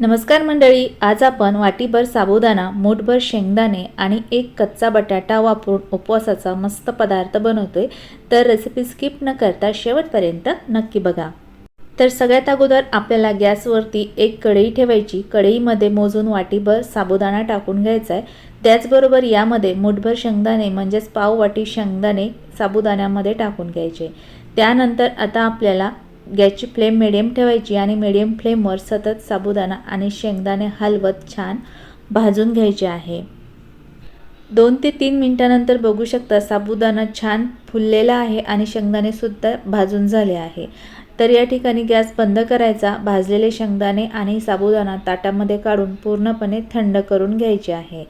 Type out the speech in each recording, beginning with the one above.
नमस्कार मंडळी आज आपण वाटीभर साबुदाणा मोठभर शेंगदाणे आणि एक कच्चा बटाटा वापरून उपवासाचा मस्त पदार्थ बनवतोय. तर रेसिपी स्किप न करता शेवटपर्यंत नक्की बघा. तर सगळ्यात अगोदर आपल्याला गॅसवरती एक कढई ठेवायची. कढईमध्ये मोजून वाटीभर साबुदाणा टाकून घ्यायचा आहे त्याचबरोबर यामध्ये मुठभर शेंगदाणे म्हणजेच पाव वाटी शेंगदाणे साबुदाण्यामध्ये टाकून घ्यायचे. त्यानंतर आता आपल्याला गॅसची फ्लेम मिडियम ठेवायची आणि मिडियम फ्लेमवर सतत साबुदाणा आणि शेंगदाणे हलवत छान भाजून घ्यायचे आहे. दोन ते तीन मिनटानंतर बघू शकता साबुदाणा छान फुललेला आहे आणि शेंगदाणेसुद्धा भाजून झाले आहे. तर या ठिकाणी गॅस बंद करायचा भाजलेले शेंगदाणे आणि साबुदाणा ताटामध्ये काढून पूर्णपणे थंड करून घ्यायचे आहे.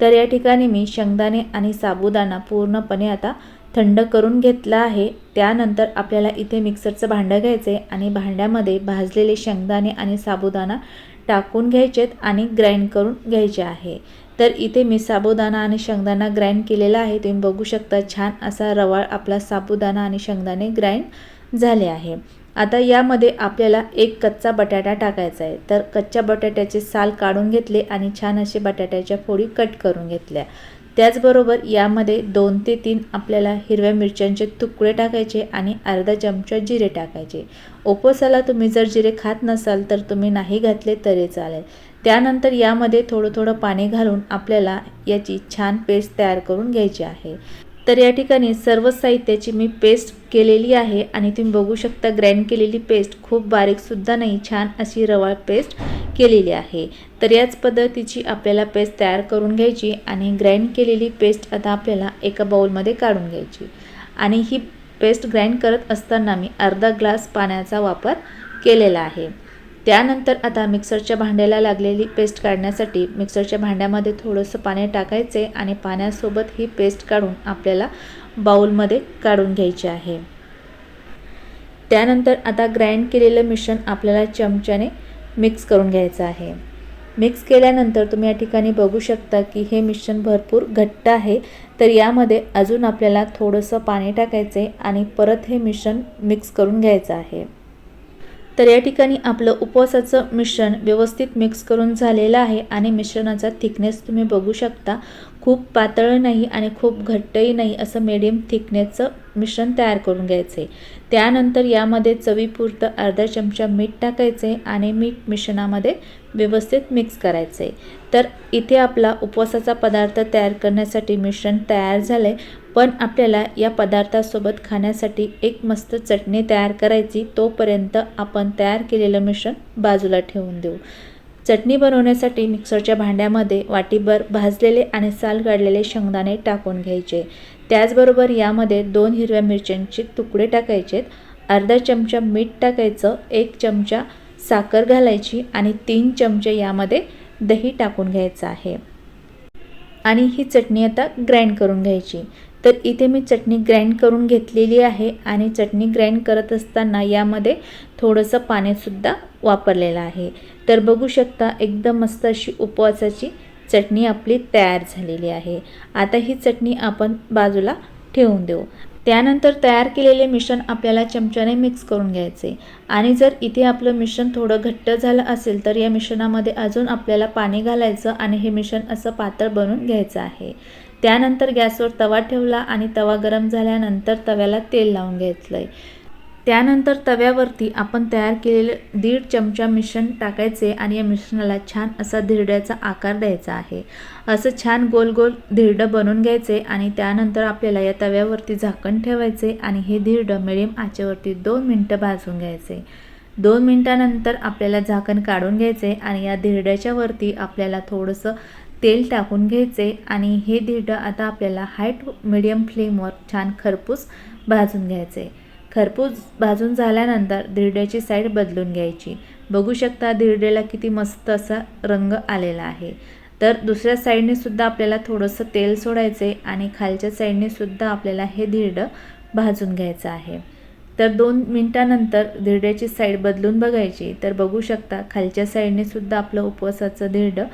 तर या ठिकाणी मी शेंगदाणे आणि साबुदाणा पूर्णपणे आता थंड करून घेतला आहे. त्यानंतर आपल्याला इथे मिक्सरचं भांडं घ्यायचं आहे आणि भांड्यामध्ये भाजलेले शेंगदाणे आणि साबुदाणा टाकून घ्यायचेत आणि ग्राइंड करून घ्यायचे आहे. तर इथे मी साबुदाणा आणि शेंगदाणा ग्राइंड केलेला आहे. तुम्ही बघू शकता छान असा रवाळ आपला साबुदाणा आणि शेंगदाणे ग्राइंड झाले आहे. आता यामध्ये आपल्याला एक कच्चा बटाटा टाकायचा आहे. तर कच्च्या बटाट्याचे साल काढून घेतले आणि छान असे बटाट्याच्या फोडी कट करून घेतल्या. त्याचबरोबर यामध्ये दोन ते तीन आपल्याला हिरव्या मिरच्यांचे तुकडे टाकायचे आणि अर्धा चमचा जिरे टाकायचे. ओपोसाला तुम्ही जर जिरे खात नसाल तर तुम्ही नाही घातले तरी चालेल. त्यानंतर यामध्ये थोडं थोडं पाणी घालून आपल्याला याची छान पेस्ट तयार करून घ्यायची आहे. तर या ठिकाणी सर्व साहित्याची मी पेस्ट केलेली आहे आणि तुम्ही बघू शकता ग्राइंड केलेली पेस्ट खूप बारीकसुद्धा नाही छान अशी रवाळ पेस्ट केलेली आहे. तर याच पद्धतीची आपल्याला पेस्ट तयार करून घ्यायची आणि ग्राइंड केलेली पेस्ट आता आपल्याला एका बाउलमध्ये काढून घ्यायची. आणि ही पेस्ट ग्राइंड करत असताना मी अर्धा ग्लास पाण्याचा वापर केलेला आहे. त्यानंतर आता मिक्सरच्या भांड्याला लागलेली पेस्ट काढण्यासाठी मिक्सरच्या भांड्यामध्ये थोडंसं पाणी टाकायचे आणि पाण्यासोबत ही पेस्ट काढून आपल्याला बाऊलमध्ये काढून घ्यायची आहे. त्यानंतर आता ग्राइंड केलेलं मिश्रण आपल्याला चमच्याने मिक्स करून घ्यायचं आहे. मिक्स केल्यानंतर तुम्ही या ठिकाणी बघू शकता की हे मिश्रण भरपूर घट्ट आहे. तर यामध्ये अजून आपल्याला थोडंसं पाणी टाकायचं आहे आणि परत हे मिश्रण मिक्स करून घ्यायचं आहे. तर या ठिकाणी आपलं उपवासाचं मिश्रण व्यवस्थित मिक्स करून झालेलं आहे आणि मिश्रणाचा थिकनेस तुम्ही बघू शकता. खूप पातळ नाही आणि खूप घट्टही नाही असं मिडियम थिकनेसचं मिश्रण तयार करून घ्यायचं आहे त्यानंतर यामध्ये चवीपुरतं अर्धा चमचा मीठ टाकायचं आहे आणि मीठ मिश्रणामध्ये व्यवस्थित मिक्स करायचं आहे तर इथे आपला उपवासाचा पदार्थ तयार करण्यासाठी मिश्रण तयार झालं आहे पण आपल्याला या पदार्थासोबत खाण्यासाठी एक मस्त चटणी तयार करायची. तोपर्यंत आपण तयार केलेलं मिश्रण बाजूला ठेवून देऊ. चटणी बनवण्यासाठी मिक्सरच्या भांड्यामध्ये वाटीभर भाजलेले आणि साल काढलेले शेंगदाणे टाकून घ्यायचे. त्याचबरोबर यामध्ये दोन हिरव्या मिरच्यांचे तुकडे टाकायचेत अर्धा चमचा मीठ टाकायचं एक चमचा साखर घालायची आणि तीन चमचे यामध्ये दही टाकून घ्यायचं आहे. आणि ही चटणी आता ग्राइंड करून घ्यायची. तर इथे मी चटणी ग्राइंड करून घेतलेली आहे आणि चटणी ग्राइंड करत असताना यामध्ये थोडंसं पाणीसुद्धा वापरलेलं आहे. तर बघू शकता एकदम मस्त अशी उपवासाची चटणी आपली तयार झालेली आहे. आता ही चटणी आपण बाजूला ठेवून देऊ. त्यानंतर तयार केलेले मिश्रण आपल्याला चमच्याने मिक्स करून घ्यायचे. आणि जर इथे आपलं मिश्रण थोडं घट्ट झालं असेल तर या मिश्रणामध्ये अजून आपल्याला पाणी घालायचं आणि हे मिश्रण असं पातळ बनवून घ्यायचं आहे. त्यानंतर गॅसवर तवा ठेवला आणि तवा गरम झाल्यानंतर तव्याला तेल लावून घेतलं आहे त्यानंतर तव्यावरती आपण तयार केलेलं दीड चमचा मिश्रण टाकायचे आणि या मिश्रणाला छान असा धिरड्याचा आकार द्यायचा आहे. असं छान गोल गोल धिरडं बनवून घ्यायचे आणि त्यानंतर आपल्याला या तव्यावरती झाकण ठेवायचे आणि हे धिरडं मिडियम आचेवरती दोन मिनटं भाजून घ्यायचे. दोन मिनटानंतर आपल्याला झाकण काढून घ्यायचे आणि या धिरड्याच्या वरती आपल्याला थोडंसं तेल टाकून घ्यायचे आणि हे धिरडं आता आपल्याला हाय टू मिडियम फ्लेमवर छान खरपूस भाजून घ्यायचे. खरपूस भाजून झाल्यानंतर धिरड्याची साईड बदलून घ्यायची. बघू शकता धिरड्याला किती मस्त असा रंग आलेला आहे. तर दुसऱ्या साईडने सुद्धा आपल्याला थोडंसं तेल सोडायचे आणि खालच्या साईडने सुद्धा आपल्याला हे धिरडं भाजून घ्यायचं आहे. तर दोन मिनटानंतर धिरड्याची साईड बदलून बघायची. तर बघू शकता खालच्या साईडने सुद्धा आपलं उपवासाचं धिरडं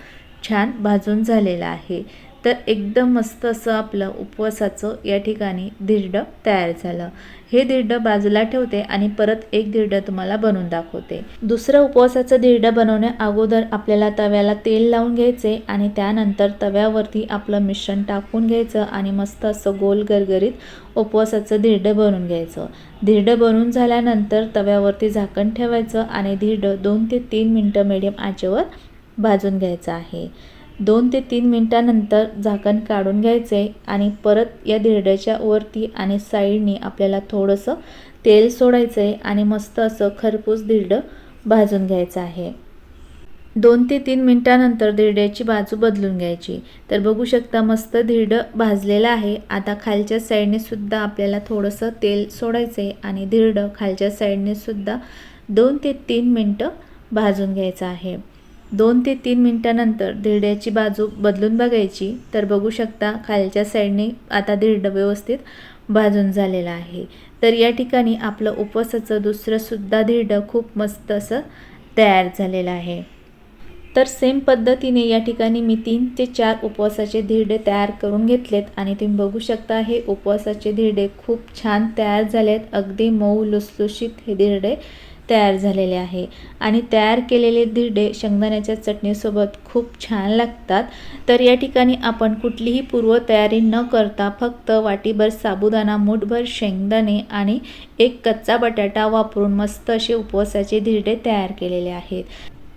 छान भाजून झालेलं आहे. तर एकदम मस्त असं आपलं उपवासाचं या ठिकाणी धिरडं तयार झालं. हे धिरडं बाजूला ठेवते आणि परत एक धिरडं तुम्हाला बनवून दाखवते. दुसरं उपवासाचं धिरडं बनवण्या अगोदर आपल्याला तव्याला तेल लावून घ्यायचे आणि त्यानंतर तव्यावरती आपलं मिश्रण टाकून घ्यायचं आणि मस्त असं गोल गरगरीत उपवासाचं धिरडं बनवून घ्यायचं. धिरडं बनवून झाल्यानंतर तव्यावरती झाकण ठेवायचं आणि धिरडं दोन ते तीन मिनटं मिडियम आचेवर भाजून घ्यायचं आहे. दोन ते तीन मिनटानंतर झाकण काढून घ्यायचे आणि परत या धिरड्याच्या वरती आणि साईडनी आपल्याला थोडंसं तेल सोडायचं आहे आणि मस्त असं खरपूस धिरडं भाजून घ्यायचं आहे. दोन ते तीन मिनटानंतर धिरड्याची बाजू बदलून घ्यायची. तर बघू शकता मस्त धिरडं भाजलेलं आहे. आता खालच्या साईडने सुद्धा आपल्याला थोडंसं तेल सोडायचं आहे आणि धिरडं खालच्या साईडने सुद्धा दोन ते तीन मिनटं भाजून घ्यायचं आहे. दोन ते तीन मिनटानंतर धिरड्याची बाजू बदलून बघायची तर बघू शकता खालच्या साईडने आता धिरडं व्यवस्थित भाजून झालेलं आहे. तर या ठिकाणी आपलं उपवासाचं दुसरंसुद्धा धिरडं खूप मस्त असं तयार झालेलं आहे. तर सेम पद्धतीने या ठिकाणी मी तीन ते चार उपवासाचे धिरडे तयार करून घेतलेत आणि तुम्ही बघू शकता हे उपवासाचे धिरडे खूप छान तयार झालेत. अगदी मऊ लुसलुशीत हे धिरडे तयार झालेले आहे. आणि तयार केलेले धिरडे शेंगदाण्याच्या चटणीसोबत खूप छान लागतात. तर या ठिकाणी आपण कुठलीही पूर्वतयारी न करता फक्त वाटीभर साबुदाणा मूठभर शेंगदाणे आणि एक कच्चा बटाटा वापरून मस्त असे उपवासाचे धिरडे तयार केलेले आहेत.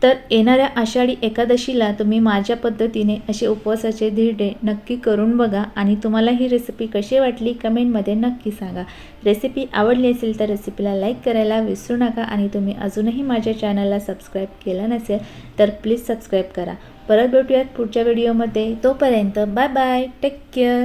तर येणाऱ्या आषाढी एकादशीला तुम्ही माझ्या पद्धतीने असे उपवासाचे धिरडे नक्की करून बघा आणि तुम्हाला ही रेसिपी कशी वाटली कमेंटमध्ये नक्की सांगा. रेसिपी आवडली असेल तर रेसिपीला लाईक करायला विसरू नका आणि तुम्ही अजूनही माझ्या चॅनलला सबस्क्राईब केलं नसेल तर प्लीज सबस्क्राईब करा. परत भेटूयात पुढच्या व्हिडिओमध्ये तोपर्यंत बाय बाय टेक केअर